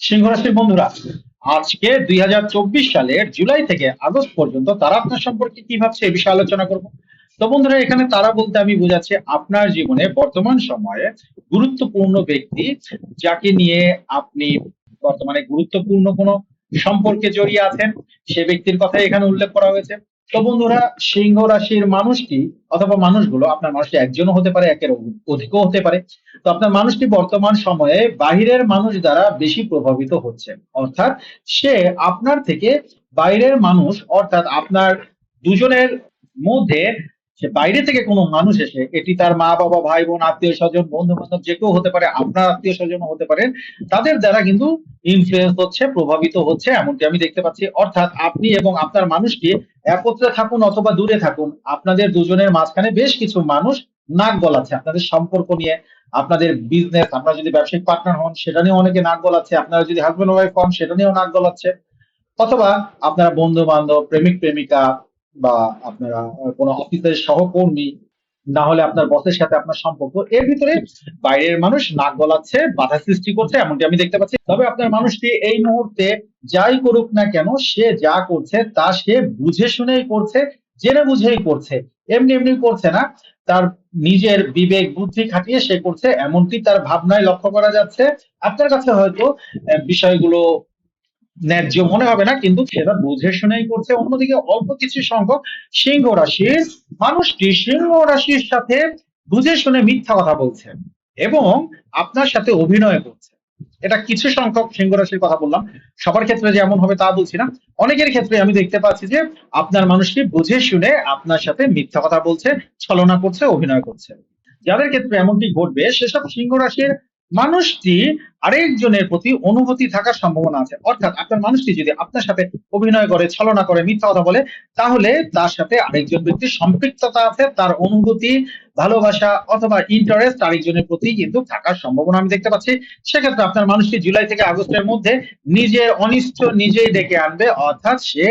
সিংহ রাশির বন্ধুরা, আজকে দুই হাজার চব্বিশ সালের জুলাই থেকে আগস্ট পর্যন্ত তারা আপনার সম্পর্কে কি ভাবছে এই বিষয়ে আলোচনা করব। তো বন্ধুরা, এখানে তারা বলতে আমি বোঝাচ্ছি আপনার জীবনে বর্তমান সময়ে গুরুত্বপূর্ণ ব্যক্তি যাকে নিয়ে আপনি বর্তমানে গুরুত্বপূর্ণ কোনো সম্পর্কে জড়িয়ে আছেন, সে ব্যক্তির কথা এখানে উল্লেখ করা হয়েছে। তো বন্ধুরা, সিংহ রাশির মানুষটি অথবা মানুষগুলো, আপনার মানুষটি একজনও হতে পারে, একের অধিকও হতে পারে। তো আপনার মানুষটি বর্তমান সময়ে বাহিরের মানুষ দ্বারা বেশি প্রভাবিত হচ্ছে? অর্থাৎ সে আপনার থেকে বাইরের মানুষ, অর্থাৎ আপনার দুজনের মধ্যে সে বাইরে থেকে কোনো মানুষ এসে, এটি তার মা, বাবা, ভাই, বোন, আত্মীয় স্বজন বন্ধু বান্ধব যে কেউ হতে পারে, আপনার আত্মীয় স্বজন হতে পারেন, তাদের দ্বারা কিন্তু ইনফ্লুয়েন্স হচ্ছে, প্রভাবিত হচ্ছে এমনটি আমি দেখতে পাচ্ছি। অর্থাৎ আপনি এবং আপনার মানুষটি একত্রে থাকুন অথবা দূরে থাকুন, আপনাদের দুজনের মাঝখানে বেশ কিছু মানুষ নাক গলাচ্ছে। আপনাদের সম্পর্ক নিয়ে, আপনাদের বিজনেস আপনারা যদি ব্যবসায়িক পার্টনার হন, সেটা নিয়ে অনেকে নাক গলাচ্ছে। আপনারা যদি হাজব্যান্ড ওয়াইফ হন, সেটা নিয়েও নাক গলাচ্ছে। অথবা আপনারা বন্ধু বান্ধব প্রেমিক প্রেমিকা বা আপনারা কোনো অফিসের সহকর্মী না হলে আপনার বসের সাথে আপনার সম্পর্ক। এর ভিতরে বাইরের মানুষ নাক গলাচ্ছে, বাধা সৃষ্টি করছে, এমনটি আমি দেখতে পাচ্ছি। তবে আপনার মানুষটি এই মুহূর্তে যাই করুক না কেন, সে যা করছে তা সে বুঝে শুনেই করছে, জেনে বুঝেই করছে। এমনি এমনি করছে না। তার নিজের বিবেক, বুদ্ধি খাটিয়ে সে করছে, এমনটি তার ভাবনায় লক্ষ্য করা যাচ্ছে। আপনার কাছে হয়তো বিষয়গুলো ন্যায্য মনে হবে না, কিন্তু সেটা বুঝে শুনেই করছে। অন্যদিকে অল্প কিছু সংখ্যক সিংহ রাশির মানুষটি সিংহ রাশির সাথে বুঝে শুনে মিথ্যা কথা বলছে এবং আপনার সাথে অভিনয় করছে। এটা কিছু সংখ্যক সিংহ রাশির কথা বললাম। সবার ক্ষেত্রে যে এমন হবে তা বলছি না। অনেকের ক্ষেত্রে আমি দেখতে পাচ্ছি যে আপনার মানুষটি বুঝে শুনে আপনার সাথে মিথ্যা কথা বলছে, ছলনা করছে, অভিনয় করছে। যাদের ক্ষেত্রে এমনটি ঘটবে, সেসব সিংহ রাশির মানুষটি আরেকজনের প্রতি অনুভূতি থাকার সম্ভাবনা আছে। অর্থাৎ আপনার মানুষটি যদি আপনার সাথে অভিনয় করে, ছলনা করে, মিথ্যা কথা বলে, তাহলে তার সাথে আরেকজন ব্যক্তির সম্পৃক্ততা আছে, তার অনুভূতি, ভালোবাসা অথবা ইন্টারেস্ট আরেকজনের প্রতি কিন্তু থাকার সম্ভাবনা আমি দেখতে পাচ্ছি। সেক্ষেত্রে আপনার মানুষটি জুলাই থেকে আগস্টের মধ্যে নিজের অনিষ্ট নিজেই ডেকে আনবে, অর্থাৎ সে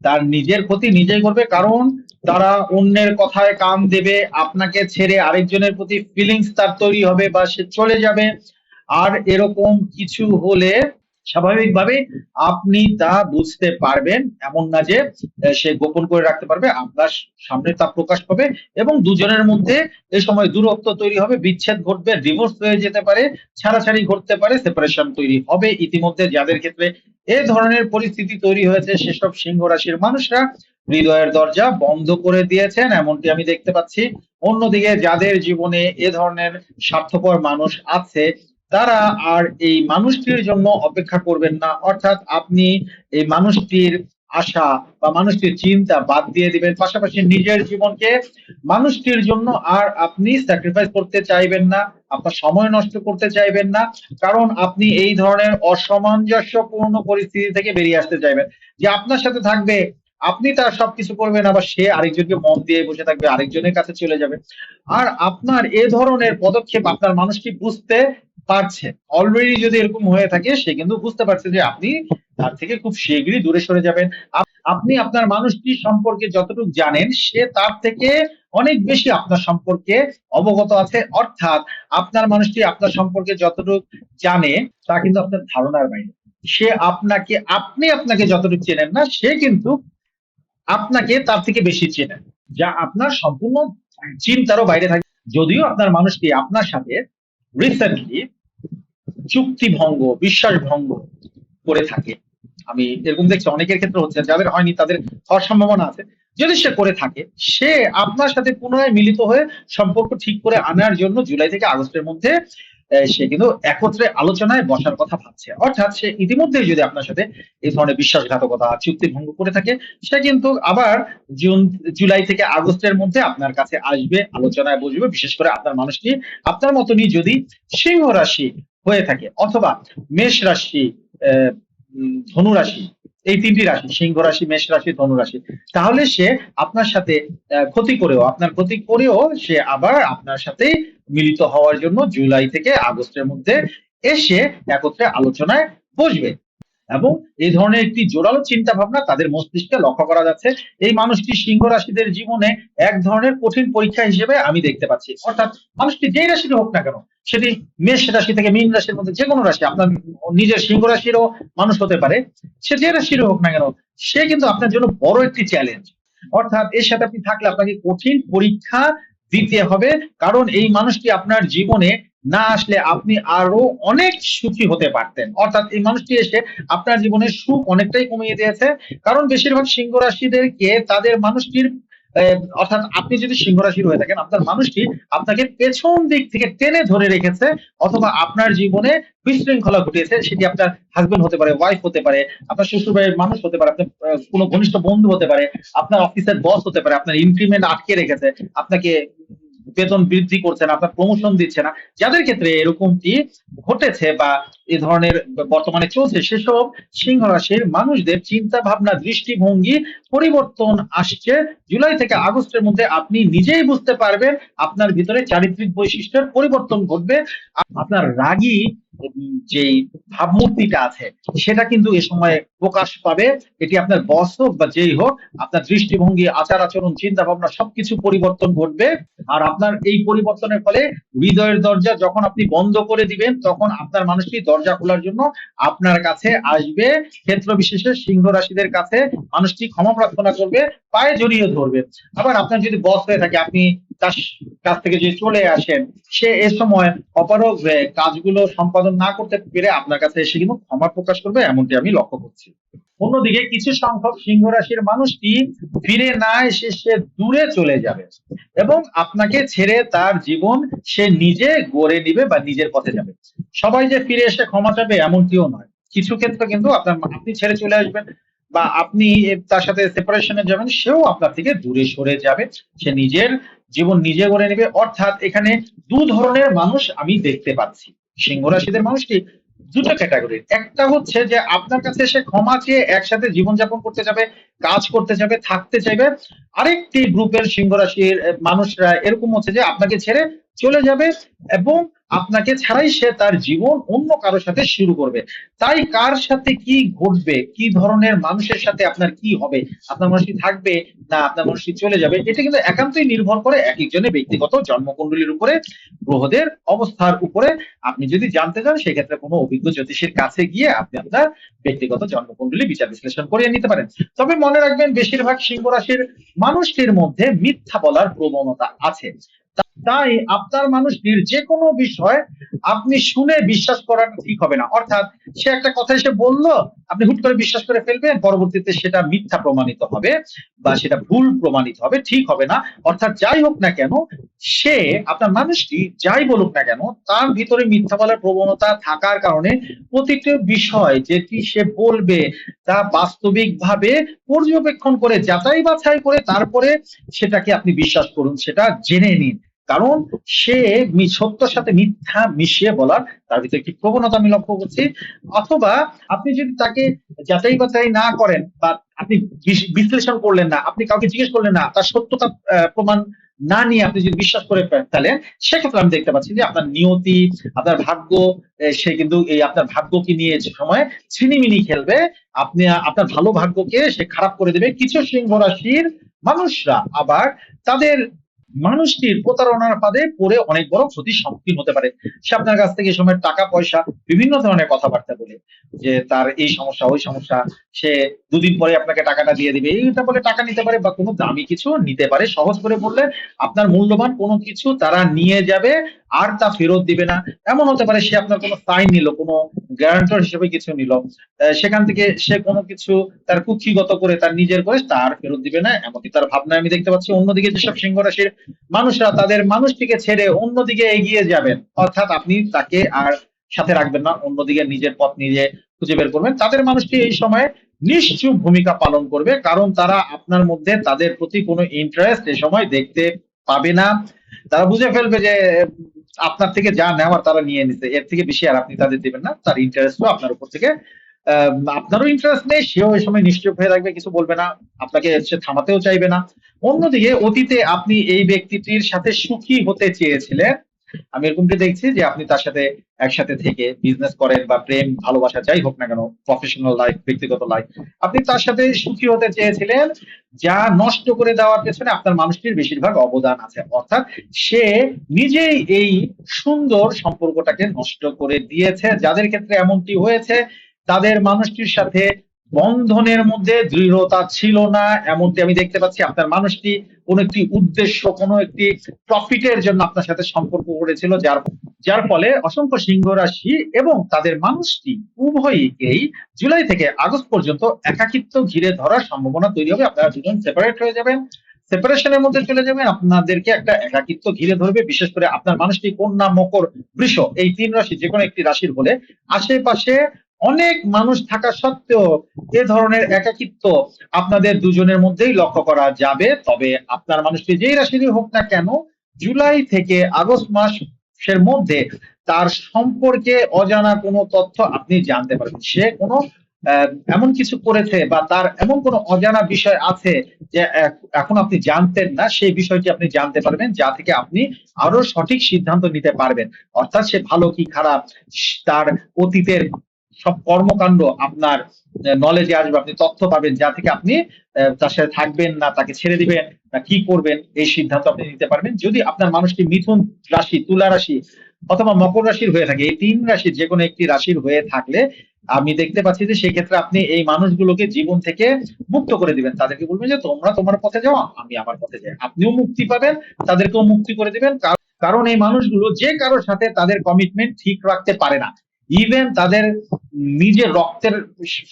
তার নিজের ক্ষতি নিজেই করবে। কারণ তারা অন্যের কথায় কান দেবে, আপনাকে ছেড়ে আরেকজনের প্রতি ফিলিংস তার তৈরি হবে বা সে চলে যাবে। আর এরকম কিছু হলে স্বাভাবিকভাবে আপনি তা বুঝতে পারবেন। এমন না যে সে গোপন করে রাখতে পারবে, আপনার সামনে তা প্রকাশ পাবে এবং দুজনের মধ্যে এই সময় দূরত্ব তৈরি হবে, বিচ্ছেদ ঘটবে ডিভোর্স হয়ে যেতে পারে, ছাড়াছাড়ি ঘটতে পারে সেপারেশন তৈরি হবে। ইতিমধ্যে যাদের ক্ষেত্রে এ ধরনের পরিস্থিতি তৈরি হয়েছে, সেসব সিংহ রাশির মানুষরা হৃদয়ের দরজা বন্ধ করে দিয়েছেন এমনটি আমি দেখতে পাচ্ছি অন্যদিকে যাদের জীবনে এ ধরনের স্বার্থপর মানুষ আছে, তারা আর এই মানুষটির জন্য অপেক্ষা করবেন না। অর্থাৎ আপনি এই মানুষটির আশা বা মানুষটির চিন্তা বাদ দিয়ে দিবেন। পাশাপাশি নিজের জীবনকে মানুষটির জন্য আর আপনি স্যাক্রিফাইস করতে চাইবেন না, আপনার সময় নষ্ট করতে চাইবেন না, কারণ আপনি এই ধরনের অসামঞ্জস্যপূর্ণ পরিস্থিতি থেকে বেরিয়ে আসতে চাইবেন। যে আপনার সাথে থাকবে আপনি তার সবকিছু করবেন, আবার সে আরেকজনকে মন দিয়ে বসে থাকবে, আরেকজনের কাছে চলে যাবে। আর আপনার এ ধরনের পদক্ষেপ আপনার মানুষটি বুঝতে পারছে? অলরেডি যদি এরকম হয়ে থাকে, সে কিন্তু বুঝতে পারছে যে আপনি তার থেকে খুব শীঘ্রই দূরে সরে যাবেন। আপনি আপনার মানুষটি সম্পর্কে যতটুকু জানেন, সে তার থেকে অনেক বেশি আপনার সম্পর্কে অবগত আছে। অর্থাৎ আপনার মানুষটি আপনার সম্পর্কে যতটুকু জানে, তা কিন্তু আপনার ধারণার বাইরে। সে আপনাকে, আপনি আপনাকে যতটুকু চেনেন না, সে কিন্তু আপনাকে তার থেকে বেশি চেনে। যা আপনার সম্পূর্ণ চিন্তারও বাইরে থাকে। যদিও আপনার মানুষটি আপনার সাথে রিসেন্টলি চুক্তি ভঙ্গ বিশ্বাস ভঙ্গ করে থাকে। আমি এরকম দেখছি, অনেকের ক্ষেত্রে হচ্ছে, যাদের হয়নি তাদের হওয়ার সম্ভাবনা আছে। যদি সে করে থাকে, সে আপনার সাথে পুনরায় মিলিত হয়ে সম্পর্ক ঠিক করে আনার জন্য জুলাই থেকে আগস্টের মধ্যে সে কিন্তু একত্রে আলোচনায় বসার কথা ভাবছে। অর্থাৎ সে ইতিমধ্যেই যদি আপনার সাথে এই ধরনের বিশ্বাসঘাতকতা, চুক্তি ভঙ্গ করে থাকে, সে কিন্তু আবার জুন, জুলাই থেকে আগস্টের মধ্যে আপনার কাছে আসবে, আলোচনায় বসবে, বিশেষ করে আপনার মানুষটি আপনার মতনই যদি সিংহ রাশি হয়ে থাকে অথবা মেষ রাশি ধনু রাশি, এই তিনটি রাশি, সিংহ রাশি, মেষ রাশি, ধনু রাশি, তাহলে সে আপনার সাথে ক্ষতি করেও, আপনার ক্ষতি করেও সে আবার আপনার সাথে মিলিত হওয়ার জন্য জুলাই থেকে আগস্টের মধ্যে এসে একত্রে আলোচনায় বসবে। এবং এই ধরনের একটি জোরালো চিন্তা ভাবনা তাদের মস্তিষ্কে লক্ষ্য করা যাচ্ছে। এই মানুষটি সিংহ রাশিদের জীবনে এক ধরনের কঠিন পরীক্ষা হিসেবে আমি দেখতে পাচ্ছি। অর্থাৎ মানুষটি যেই রাশির হোক না কেন, সেটি মেষ রাশি থেকে মীন রাশির মধ্যে যে কোনো রাশি, আপনার নিজের সিংহ রাশিরও মানুষ হতে পারে, সে যে রাশির হোক না কেন, সে কিন্তু আপনার জন্য বড় একটি চ্যালেঞ্জ অর্থাৎ এর সাথে আপনি থাকলে আপনাকে কঠিন পরীক্ষা দিতে হবে, কারণ এই মানুষটি আপনার জীবনে না আসলে আপনি আরও অনেক সুখী হতে পারতেন। অর্থাৎ এই মানুষটি এসে আপনার জীবনে সুখ অনেকটাই কমিয়ে দিয়েছে। কারণ বেশিরভাগ সিংহ রাশিদেরকে তাদের মানুষটির অর্থাৎ আপনি যদি সিংহ রাশির হয়ে থাকেন, আপনার মানুষটি আপনাকে পেছন দিক থেকে টেনে ধরে রেখেছে, অথবা আপনার জীবনে বিশৃঙ্খলা ঘটিয়েছে, সেটি আপনার হাজবেন্ড হতে পারে ওয়াইফ হতে পারে, আপনার শ্বশুর বাড়ির মানুষ হতে পারে, আপনার কোনো ঘনিষ্ঠ বন্ধু হতে পারে, আপনার অফিসের বস হতে পারে, আপনার ইনক্রিমেন্ট আটকে রেখেছে, আপনাকে বেতন বৃদ্ধি করছে না, আপনার প্রমোশন দিচ্ছে না, যাদের ক্ষেত্রে এরকমটি ঘটেছে বা এ ধরনের বর্তমানে চলছে, সেসব সিংহ রাশির মানুষদের চিন্তা ভাবনা দৃষ্টিভঙ্গি পরিবর্তন আসছে। জুলাই থেকে আগস্টের মধ্যে আপনি নিজেই বুঝতে পারবেন আপনার ভিতরে চারিত্রিক বৈশিষ্ট্যের পরিবর্তন ঘটবে। আপনার রাগী যেই ভাবমূর্তিটা আছে, সেটা কিন্তু এ সময় প্রকাশ পাবে। এটি আপনার বস হোক বা যেই হোক, আপনার দৃষ্টিভঙ্গি, আচার আচরণ চিন্তা ভাবনা সবকিছু পরিবর্তন ঘটবে। আর আপনার এই পরিবর্তনের ফলে হৃদয়ের দরজা যখন আপনি বন্ধ করে দিবেন, তখন আপনার মানুষটি দরজা খোলার জন্য আপনার কাছে আসবে। ক্ষেত্র বিশেষে সিংহ রাশিদের কাছে মানুষটি ক্ষমা প্রার্থনা করবে, পায়ে জড়িয়ে ধরবে। আবার আপনার যদি বস হয়ে থাকে, আপনি কাছ থেকে যদি চলে আসেন, সে এ সময় অপারগ হয়ে কাজগুলো সম্পাদন না করতে পেরে আপনার কাছে এসে কিন্তু ক্ষমা প্রকাশ করবে, এমনটি আমি লক্ষ্য করছি। অন্যদিকে কিছু সংখ্যক সিংহ রাশির মানুষটি ফিরে না এসে সে দূরে চলে যাবে এবং আপনাকে ছেড়ে তার জীবন সে নিজে গড়ে নিবে বা নিজের পথে যাবে। সবাই যে ফিরে এসে ক্ষমা চাবে এমনটিও নয়। কিছু ক্ষেত্রে কিন্তু আপনার আপনি ছেড়ে চলে আসবেন বা আপনি তার সাথে সেপারেশনে যাবেন, সেও আপনার থেকে দূরে সরে যাবে। সে নিজের জীবন নিজে গড়ে নেবে। অর্থাৎ এখানে দু ধরনের মানুষ আমি দেখতে পাচ্ছি। সিংহ রাশিদের মানুষটি দুটো ক্যাটাগরি একটা হচ্ছে যে আপনার কাছে সে ক্ষমা চেয়ে একসাথে জীবনযাপন করতে যাবে, কাজ করতে যাবে, থাকতে চাইবে। আরেকটি গ্রুপের সিংহ রাশির মানুষরা এরকম হচ্ছে যে আপনাকে ছেড়ে চলে যাবে এবং আপনাকে ছাড়াই সে তার জীবন অন্য কারোর সাথে শুরু করবে। তাই কার সাথে কি ঘটবে, কি ধরনের মানুষের সাথে আপনার কি হবে, আপনার মানুষটি থাকবে না আপনার মানুষটি চলে যাবে, এটা কিন্তু একান্তই নির্ভর করে এক একজনের ব্যক্তিগত জন্মকুণ্ডলীর উপরে, গ্রহদের অবস্থার উপরে। আপনি যদি জানতে চান, সেক্ষেত্রে কোনো অভিজ্ঞ জ্যোতিষীর কাছে গিয়ে আপনি আপনার ব্যক্তিগত জন্মকুণ্ডলী বিচার বিশ্লেষণ করিয়ে নিতে পারেন। তবে মনে রাখবেন, বেশিরভাগ সিংহ রাশির মানুষটির মধ্যে মিথ্যা বলার প্রবণতা আছে। তাই আপনার মানুষটির যে কোনো বিষয় আপনি শুনে বিশ্বাস করাটা ঠিক হবে না। অর্থাৎ সে একটা কথা এসে বলল, আপনি হুট করে বিশ্বাস করে ফেলবেন, পরবর্তীতে সেটা মিথ্যা প্রমাণিত হবে বা সেটা ভুল প্রমাণিত হবে, ঠিক হবে না। অর্থাৎ যাই হোক না কেন, সে, আপনার মানুষটি যাই বলুক না কেন, তার ভিতরে মিথ্যা বলার প্রবণতা থাকার কারণে প্রতিটি বিষয় যেটি সে বলবে, তা বাস্তবিকভাবে পর্যবেক্ষণ করে যাচাই বাছাই করে, তারপরে সেটাকে আপনি বিশ্বাস করুন, সেটা জেনে নিন। কারণ সে সত্যর সাথে মিথ্যা মিশিয়ে বলার তার ভিতরে একটি প্রবণতা আমি লক্ষ্য করছি। অথবা আপনি যদি তাকে যাচাই বাছাই না করেন বা আপনি বিশ- বিশ্লেষণ করলেন না, আপনি কাউকে জিজ্ঞেস করলেন না, তার সত্যতা প্রমাণ না নিয়ে আপনি যদি বিশ্বাস করে ফেলেন সেক্ষেত্রে আমি দেখতে পাচ্ছি যে আপনার নিয়তি, আপনার ভাগ্য সে কিন্তু এই আপনার ভাগ্যকে নিয়ে যে সময় ছিনিমিনি খেলবে, আপনি, আপনার ভালো ভাগ্যকে সে খারাপ করে দেবে। কিছু সিংহ রাশির মানুষরা আবার তাদের মানুষটির প্রতারণার ফাঁদে পড়ে অনেক বড় ক্ষতির সম্মুখীন হতে পারে। সে আপনার কাছ থেকে সময় টাকা, পয়সা, বিভিন্ন ধরনের কথাবার্তা বলে যে তার এই সমস্যা, ওই সমস্যা, সে দুদিন পরে আপনাকে টাকাটা দিয়ে দিবে। এইটা বলে টাকা নিতে পারে বা কোনো দামি কিছু নিতে পারে। সহজ করে বললে আপনার মূল্যবান কোনো কিছু তারা নিয়ে যাবে আর তা ফেরত দিবে না। এমন হতে পারে সে আপনার কোনো সাইন নিল, কোনো গ্যারান্টর হিসেবে কিছু নিল। সেখান থেকে সে কোনো কিছু তার কুক্ষিগত করে তার নিজের করে তার ফেরত দিবে না, এমনকি তার ভাবনায় আমি দেখতে পাচ্ছি অন্যদিকে যেসব সিংহ রাশির মানুষরা তাদের মানুষটিকে ছেড়ে অন্যদিকে এগিয়ে যাবেন। অর্থাৎ আপনি তাকে আর সাথে রাখবেন না, অন্যদিকে নিজের পথ নিজে খুঁজে বের করবেন। তাদের মানুষটি এই সময় নিশ্চুপ ভূমিকা পালন করবে, কারণ তারা আপনার মধ্যে তাদের প্রতি কোনো ইন্টারেস্ট এ সময় দেখতে পাবে না। তারা বুঝে ফেলবে যে আপনার থেকে যা নেওয়ার তারা নিয়ে নিতে, এর থেকে বেশি আর আপনি তাদের দেবেন না, তার ইন্টারেস্টও আপনার উপর থেকে আপনারও ইন্টারেস্ট নেই, সেও এই সময় নিশ্চয় হয়ে থাকবে, কিছু বলবে না, আপনাকে সে থামাতেও চাইবে না। অন্যদিকে অতীতে আপনি এই ব্যক্তিটির সাথে সুখী হতে চেয়েছিলেন আমি এরকমটি দেখছি যে আপনি তার সাথে একসাথে থেকে বিজনেস করেন বা প্রেম, ভালোবাসা যাই হোক না কেন প্রফেশনাল লাইফ ব্যক্তিগত লাইফ আপনি তার সাথে সুখী হতে চেয়েছিলেন, যা নষ্ট করে দেওয়ার পেছনে আপনার মানুষটির বেশিরভাগ অবদান আছে। অর্থাৎ সে নিজেই এই সুন্দর সম্পর্কটাকে নষ্ট করে দিয়েছে। যাদের ক্ষেত্রে এমনটি হয়েছে, তাদের মানুষটির সাথে বন্ধনের মধ্যে দৃঢ়তা ছিল না। এমনটি আমি দেখতে পাচ্ছি। আপনার মানুষটি কোন একটি উদ্দেশ্য, কোন একটি প্রফিটের জন্য আপনার সাথে সম্পর্ক করেছিল, যার যার ফলে অসংখ্য সিংহ রাশি এবং তাদের মানুষটি উভয়কেই জুলাই থেকে আগস্ট পর্যন্ত একাকিত্ব ঘিরে ধরার সম্ভাবনা তৈরি হবে। আপনারা দুজন সেপারেট হয়ে যাবেন। সেপারেশনের মধ্যে চলে যাবেন। আপনাদেরকে একটা একাকিত্ব ঘিরে ধরবে। বিশেষ করে আপনার মানুষটি কন্যা, মকর, বৃষ, এই তিন রাশি যে কোনো একটি রাশির হলে আশেপাশে অনেক মানুষ থাকা সত্ত্বেও এ ধরনের একাকিত্ব আপনাদের দুজনের মধ্যেই লক্ষ্য করা যাবে। তবে আপনার মানুষটি যেই রাশিরই হোক না কেন, জুলাই থেকে আগস্ট মাসের মধ্যে তার সম্পর্কে অজানা কোনো তথ্য আপনি জানতে পারবেন। সে কোনো এমন কিছু করেছে বা তার এমন কোনো অজানা বিষয় আছে যে এখন আপনি জানতেন না, সেই বিষয়টি আপনি জানতে পারবেন, যা থেকে আপনি আরও সঠিক সিদ্ধান্ত নিতে পারবেন। অর্থাৎ সে ভালো কি খারাপ, তার অতীতের সব কর্মকাণ্ড আপনার নলেজে আসবে, আপনি তথ্য পাবেন, যা থেকে আপনি তার সাথে থাকবেন না, তাকে ছেড়ে দিবেন, না কি করবেন, এই সিদ্ধান্ত আপনি নিতে পারবেন। যদি আপনার মানুষটি মিথুন রাশি, তুলা রাশি অথবা মকর রাশির হয়ে থাকে, এই তিন রাশির যে কোনো একটি রাশির হয়ে থাকলে, আমি দেখতে পাচ্ছি যে সেই ক্ষেত্রে আপনি এই মানুষগুলোকে জীবন থেকে মুক্ত করে দিবেন। তাদেরকে বলবেন যে, তোমরা তোমার পথে যাও, আমি আমার পথে যাই। আপনিও মুক্তি পাবেন, তাদেরকেও মুক্তি করে দিবেন। কারণ এই মানুষগুলো যে কারোর সাথে তাদের কমিটমেন্ট ঠিক রাখতে পারে না। ইভেন তাদের নিজের রক্তের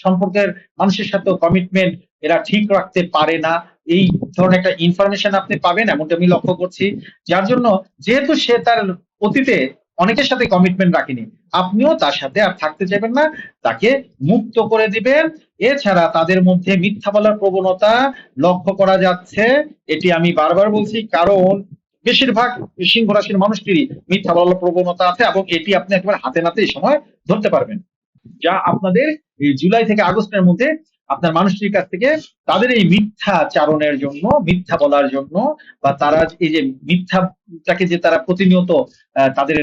সম্পর্কের মানুষের সাথেও কমিটমেন্ট এরা ঠিক রাখতে পারে না। এই ধরনের একটা ইনফরমেশন আপনি পাবেন, এমনটা আমি লক্ষ্য করছি। যার জন্য যেহেতু সে তার অতীতে অনেকের সাথে কমিটমেন্ট রাখেনি, আপনিও তার সাথে আর থাকতে চাইবেন না, তাকে মুক্ত করে দিবেন। এছাড়া তাদের মধ্যে মিথ্যা বলার প্রবণতা লক্ষ্য করা যাচ্ছে, এটি আমি বারবার বলছি, কারণ বেশিরভাগ সিংহ রাশির মানুষটিরই মিথ্যা বলার প্রবণতা আছে এবং এটি আপনি একেবারে হাতে নাতে সময় ধরতে পারবেন। যা আপনাদের জুলাই থেকে আগস্টের মধ্যে আপনার মানুষটির কাছ থেকে তাদের এই মিথ্যা চারণের জন্য, মিথ্যা বলার জন্য বা তারা এই যে মিথ্যাটাকে যে তারা প্রতিনিয়ত তাদের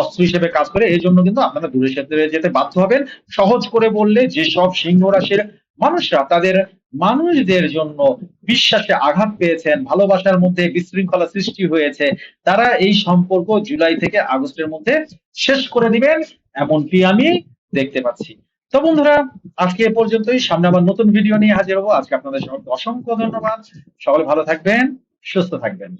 অস্ত্র হিসেবে কাজ করে এই জন্য কিন্তু আপনারা দূরে সাথে যেতে বাধ্য হবেন। সহজ করে বললে যেসব সিংহ রাশির মানুষরা তাদের মানুষদের জন্য বিশ্বাসে আঘাত পেয়েছেন, ভালোবাসার মধ্যে বিশৃঙ্খলা সৃষ্টি হয়েছে। তারা এই সম্পর্ক জুলাই থেকে আগস্টের মধ্যে শেষ করে দিবেন, এমনটি আমি দেখতে পাচ্ছি। তো বন্ধুরা, আজকে এ পর্যন্তই। সামনে আবার নতুন ভিডিও নিয়ে হাজির হব। আজকে আপনাদের সকলকে অসংখ্য ধন্যবাদ। সকলে ভালো থাকবেন, সুস্থ থাকবেন।